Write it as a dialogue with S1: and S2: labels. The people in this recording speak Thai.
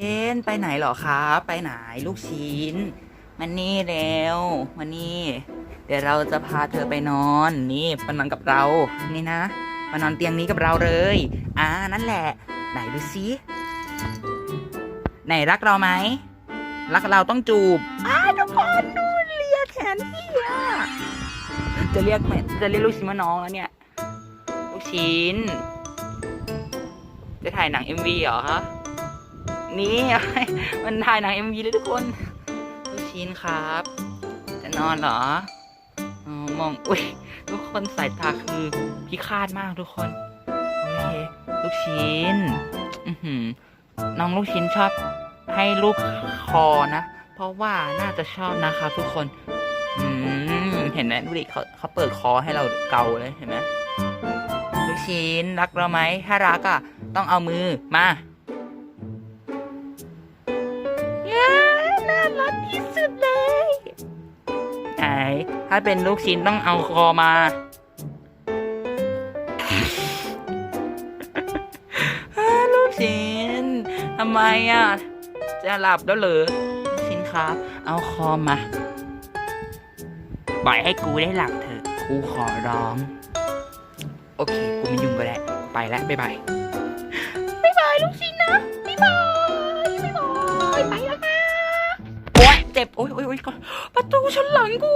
S1: เอ็นไปไหนเหรอครับไปไหนลูกชิ้นมานี่เร็วมานี่ เดี๋ยวเราจะพาเธอไปนอนนี่มานอนกับเรา นี่นะมานอนเตียงนี้กับเราเลย อ่านั่นแหละ ไหนดูซิไหนรักเราไหมรักเราต้องจูบอ้าทุกคนดูเลียแขนพี่อะจะเรียกจะเรียกลูกชิ้นว่าน้องแล้วเนี่ย ลูกชิ้น จะถ่ายหนัง MV เหรอคะ นี่มันถ่ายหนัง MV เลยทุกคนลูกชิ้นครับ จะนอนเหรออมองอุ้ยทุกคนสายตาคือพิฆาตมากทุกคนโอเคลูกชิ้นน้องลูกชิ้นชอบให้ลูกคอนะ เพราะว่าน่าจะชอบนะครับทุกคนเห็นไหมดูดิเขาเขาเปิดคอให้เราเกาเลยเห็นไหมลูกชิ้นรักเราไหมถ้ารักอะ ต้องเอามือมา รักที่สุดเลยไหนถ้าเป็นลูกชิ้นต้องเอาคอมาอ่าลูกชิ้นทำไมอะ จะหลับแล้วเหรอลูกชิ้นครับ เอาคอมา ปล่อยให้กูได้หลับเถอะ กูขอร้อง โอเค กูไม่ยุ่งก็ได้ ไปแล้วบ๊ายบาย บ๊ายบายลูกชิ้นนะ บ๊ายบายบ๊าย บายไปแล้วนะโอ๊